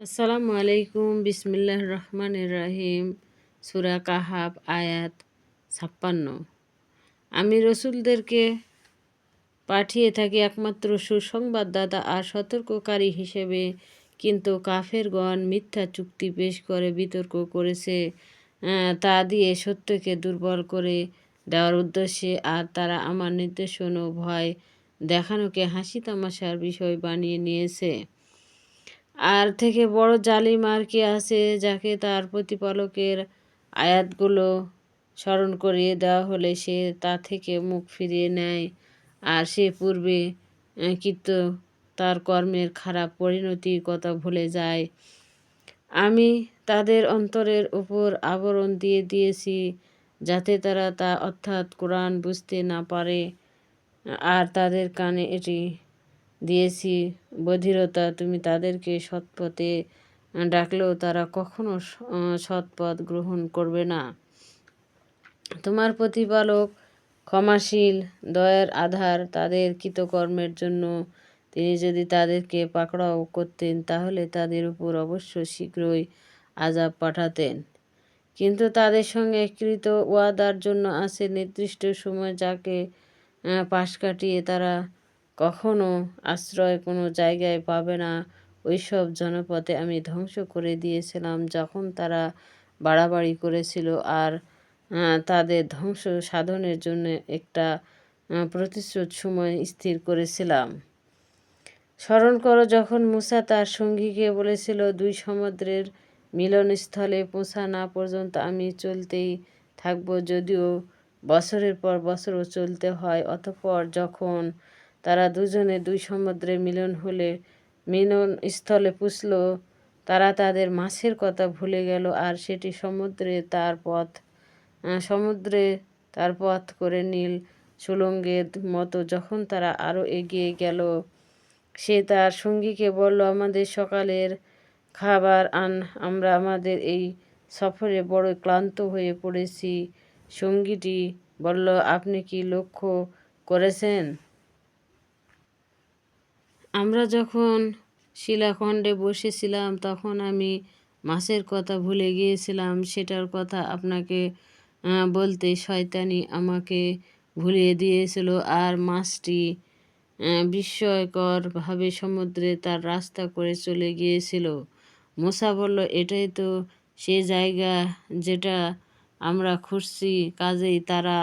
আসসালামু আলাইকুম, বিসমিল্লাহ রহমান রাহিম, সুরা কাহাব আয়াত ছাপ্পান্ন। আমি রসুলদেরকে পাঠিয়ে থাকি একমাত্র সুসংবাদদাতা আর সতর্ককারী হিসেবে, কিন্তু কাফেরগণ মিথ্যা চুক্তি পেশ করে বিতর্ক করেছে তা দিয়ে সত্যকে দুর্বল করে দেওয়ার উদ্দেশ্যে, আর তারা আমার নির্দেশন ও ভয় দেখানোকে হাসি তামাশার বিষয় বানিয়ে নিয়েছে। আর থেকে বড় জালিম আর কি আছে যাকে তার প্রতিপালকের আয়াতগুলো স্মরণ করিয়ে দেওয়া হলে সে তা থেকে মুখ ফিরিয়ে নেয়। আর সে পূর্বে কৃত তার কর্মের খারাপ পরিণতির কথা ভুলে যায়। আমি তাদের অন্তরের উপর আবরণ দিয়ে দিয়েছি যাতে তারা তা অর্থাৎ কোরআন বুঝতে না পারে। আর তাদের কানে এটি দিয়েছি। বধিরতা, তুমি তাদেরকে সৎপথে ডাকলেও তারা কখনো সৎপথ গ্রহণ করবে না। তোমার প্রতিপালক ক্ষমাশীল, দয়ার আধার, তাদের কৃতকর্মের জন্য। তিনি যদি তাদেরকে পাকড়াও করতেন, তাহলে তাদের উপর অবশ্য শীঘ্রই আজাব পাঠাতেন। কিন্তু তাদের সঙ্গে কৃত ওয়াদার জন্য আছে নির্দিষ্ট সময় যাকে পাশ কাটিয়ে তারা কখনো আশ্রয় কোনো জায়গায় পাবে না। ওইসব জনপদে আমি ধ্বংস করে দিয়েছিলাম যখন তারা বাড়াবাড়ি করেছিল আর তাদের ধ্বংস সাধনের জন্য একটা প্রতিশ্রুত সময় স্থির করেছিলাম। স্মরণ করো যখন মুসা তার সঙ্গীকে বলেছিল, দুই সমুদ্রের মিলনস্থলে পৌঁছা, না পর্যন্ত আমি চলতেই থাকব, যদিও বছরের পর বছরও চলতে হয়। অতপর যখন তারা দুজনে দুই সমুদ্রে মিলন হলে মিলন স্থলে পুষল। তারা তাদের মাছের কথা ভুলে গেল আর সেটি সমুদ্রে তার পথ সমুদ্রে তার পথ করে নীল সুলঙ্গের মতো যখন তারা আরও এগিয়ে গেল। সে তার সঙ্গীকে বলল, আমাদের সকালের খাবার আন। আমরা আমাদের এই সফরে বড় ক্লান্ত হয়ে পড়েছি। সঙ্গীটি বলল, আপনি কি লক্ষ্য করেছেন? আমরা যখন শিলাখণ্ডে বসেছিলাম, তখন আমি মাছের কথা ভুলে গিয়েছিলাম। সেটার কথা আপনাকে বলতে শয়তানি আমাকে ভুলিয়ে দিয়েছিল। আর মাছটি বিস্ময়করভাবে সমুদ্রে তার রাস্তা করে চলে গিয়েছিল। মোসা বলল, এটাই তো সে জায়গা যেটা আমরা খুঁজছি। কাজেই তারা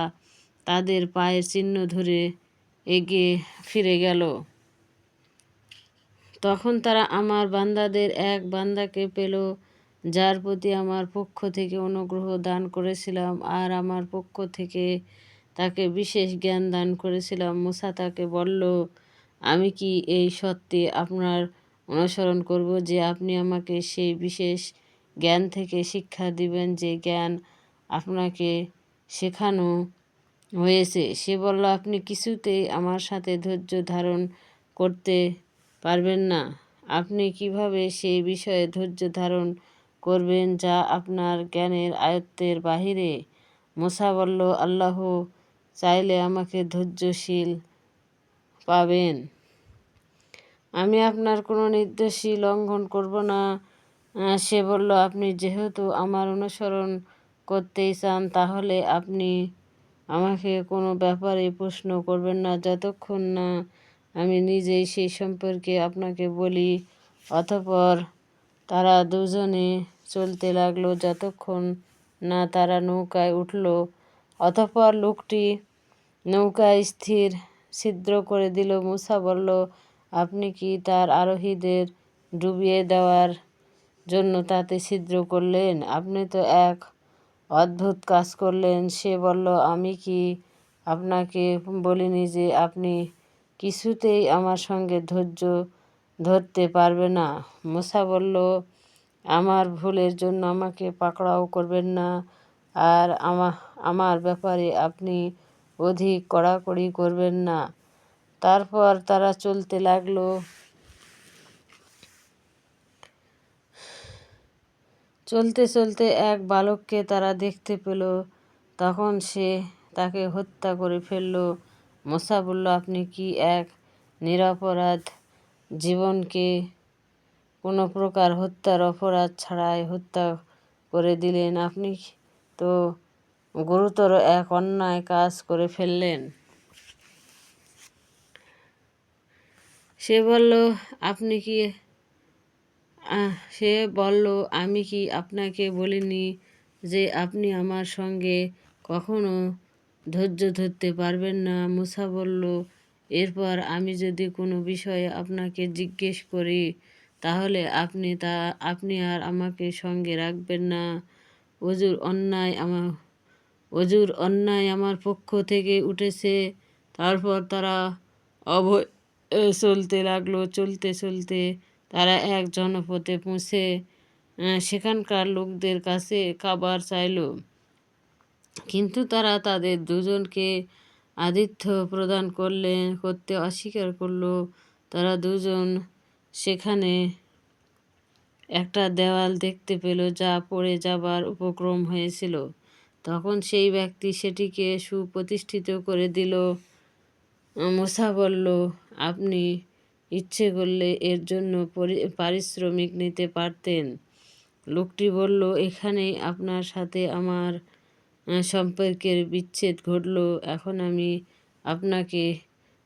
তাদের পায়ের চিহ্ন ধরে এগিয়ে ফিরে গেল। তখন তারা আমার বান্দাদের এক বান্দাকে পেল, যার প্রতি আমার পক্ষ থেকে অনুগ্রহ দান করেছিলাম আর আমার পক্ষ থেকে তাকে বিশেষ জ্ঞান দান করেছিলাম। মুসা তাকে বলল, আমি কি এই সত্যি আপনার অনুসরণ করব যে আপনি আমাকে সেই বিশেষ জ্ঞান থেকে শিক্ষা দিবেন যে জ্ঞান আপনাকে শেখানো হয়েছে? সে বলল, আপনি কিছুতেই আমার সাথে ধৈর্য ধারণ করতে পারবেন না। আপনি কীভাবে সেই বিষয়ে ধৈর্য ধারণ করবেন যা আপনার জ্ঞানের আয়ত্তের বাহিরে? মোসা বলল, আল্লাহ চাইলে আমাকে ধৈর্যশীল পাবেন। আমি আপনার কোনো নির্দেশই লঙ্ঘন করব না। সে বলল, আপনি যেহেতু আমার অনুসরণ করতেই চান, তাহলে আপনি আমাকে কোনো ব্যাপারে প্রশ্ন করবেন না। যতক্ষণ না আমি নিজেই সেই সম্পর্কে আপনাকে বলি, অতপর তারা দুজনে চলতে লাগল যতক্ষণ না তারা নৌকায় উঠল। অতপর লোকটি নৌকায় স্থির ছিদ্র করে দিল। মুসা বলল, আপনি কি তার আরোহীদের ডুবিয়ে দেওয়ার জন্য তাতে ছিদ্র করলেন? আপনি তো এক অদ্ভুত কাজ করলেন। সে বলল, আমি কি আপনাকে বলিনি যে আপনি কিছুতেই আমার সঙ্গে ধৈর্য ধরতে পারবে না। মুসা বলল, আমার ভুলের জন্য আমাকে পাকড়াও করবেন না। আর আমার ব্যাপারে আপনি অধিক কড়াকড়ি করবেন না। তারপর তারা চলতে লাগল। চলতে চলতে এক বালককে তারা দেখতে পেল। তখন সে তাকে হত্যা করে ফেলল। মোসা বলল আপনি কি এক নিরাপরাধ জীবনকে কোনো প্রকার হত্যার অপরাধ ছাড়াই হত্যা করে দিলেন? আপনি তো গুরুতর এক অন্যায় কাজ করে ফেললেন। সে বলল, আপনি কি সে বলল, আমি কি আপনাকে বলিনি যে আপনি আমার সঙ্গে কখনো ধৈর্য ধরতে পারবেন না, মুসা বলল, এরপর আমি যদি কোনো বিষয়ে আপনাকে জিজ্ঞেস করি, তাহলে আপনি তা, আপনি আর আমাকে সঙ্গে রাখবেন না। অজুর অন্যায় আমার অজুর অন্যায় আমার পক্ষ থেকে উঠেছে। তারপর তারা অভয় চলতে লাগল, চলতে চলতে তারা এক জনপথে পৌঁছে সেখানকার লোকদের কাছে খাবার চাইল। কিন্তু তারা তাদের দুজনকে আদিত্য প্রদান করলেন করতে অস্বীকার করল। তারা দুজন সেখানে একটা দেওয়াল দেখতে পেল যা পড়ে যাবার উপক্রম হয়েছিল। তখন সেই ব্যক্তি সেটিকে সুপ্রতিষ্ঠিত করে দিল। মোসা বলল, আপনি ইচ্ছে করলে এর জন্য পারিশ্রমিক নিতে পারতেন। লোকটি বলল, এখানেই আপনার সাথে আমার সম্পর্কের বিচ্ছেদ ঘটল। এখন আমি আপনাকে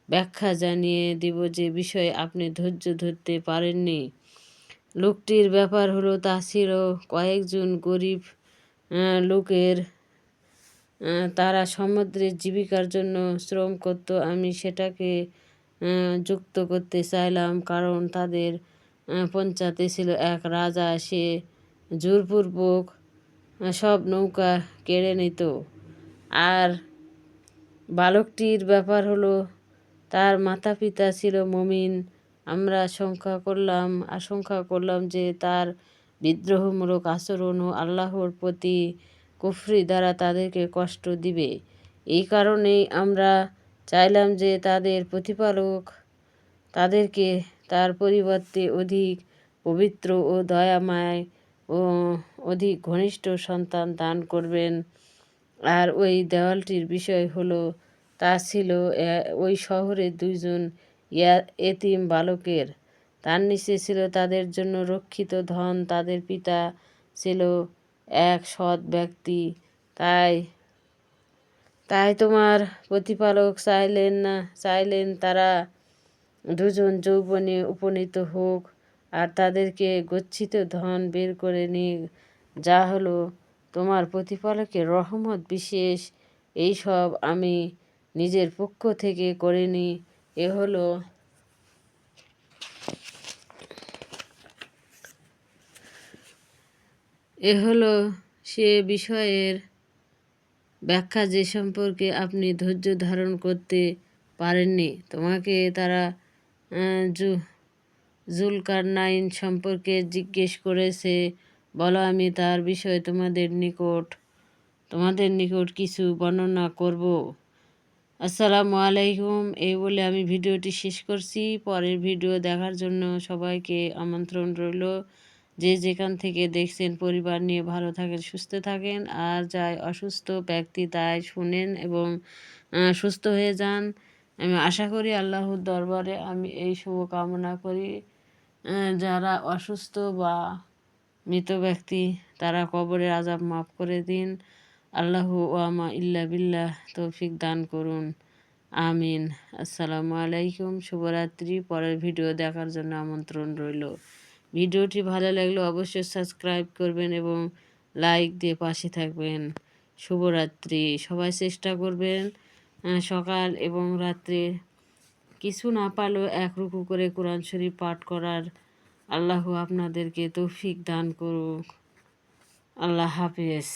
ব্যাখ্যা জানিয়ে দিব যে বিষয়ে আপনি ধৈর্য ধরতে পারেননি। লোকটির ব্যাপার হলো, তা ছিল কয়েকজন গরিব লোকের তারা সমুদ্রের জীবিকার জন্য শ্রম করত। আমি সেটাকে যুক্ত করতে চাইলাম কারণ তাদের পঞ্চায়েতে ছিল এক রাজা। সে জোরপূর্বক সব নৌকা কেড়ে নিত। আর বালকটির ব্যাপার হলো, তার মাতা পিতা ছিল মমিন। আমরা আশঙ্কা করলাম আশঙ্কা করলাম যে তার বিদ্রোহমূলক আচরণ ও আল্লাহর প্রতি কুফরি দ্বারা তাদেরকে কষ্ট দিবে। এই কারণেই আমরা চাইলাম যে তাদের প্রতিপালক তাদেরকে তার পরিবর্তে অধিক পবিত্র ও দয়াময় অধিক ঘনিষ্ঠ সন্তান দান করবেন। আর ওই দেওয়ালটির বিষয় হলো, তা ছিল ওই শহরের দুইজন এতিম বালকের। তার নিচে ছিল তাদের জন্য রক্ষিত ধন, তাদের পিতা ছিল এক সৎ ব্যক্তি। তাই তাই তোমার প্রতিপালক চাইলেন না, চাইলেন তারা দুজন যৌবনে উপনীত হোক। আর তাদেরকে গচ্ছিত ধন বের করে নিয়ে যা হলো তোমার প্রতিপালকের রহমত বিশেষ। এই সব আমি নিজের পক্ষ থেকে করিনি এ হলো এ হলো সে বিষয়ের ব্যাখ্যা যে সম্পর্কে আপনি ধৈর্য ধারণ করতে পারেননি। তোমাকে তারা জুলকার নাইন সম্পর্কে জিজ্ঞেস করেছে, বলো আমি তার বিষয়ে তোমাদের নিকট তোমাদের নিকট কিছু বর্ণনা করব। আসসালামু আলাইকুম, এই বলে আমি ভিডিওটি শেষ করছি। পরের ভিডিও দেখার জন্য সবাইকে আমন্ত্রণ রইল। যে যেখান থেকে দেখছেন পরিবার নিয়ে ভালো থাকেন, সুস্থ থাকেন, আর যাই অসুস্থ ব্যক্তি তাই শুনেন এবং সুস্থ হয়ে যান। আমি আশা করি আল্লাহর দরবারে আমি এই শুভ কামনা করি। যারা অসুস্থ বা মৃত ব্যক্তি, তারা কবরের আজাব মাফ করে দিন। আল্লাহ ওয়ামা ইল্লা বিল্লাহ তৌফিক দান করুন। আমিন। আসসালামু আলাইকুম। শুভরাত্রি। পরের ভিডিও দেখার জন্য আমন্ত্রণ রইল। ভিডিওটি ভালো লাগলে অবশ্যই সাবস্ক্রাইব করবেন এবং লাইক দিয়ে পাশে থাকবেন। শুভরাত্রি। সবাই চেষ্টা করবেন সকাল এবং রাত্রে কিছু না পারলেও এক রুকু করে কোরআন শরীফ পাঠ করার আল্লাহ আপনাদেরকে তৌফিক দান করুক। আল্লাহ হাফেজ।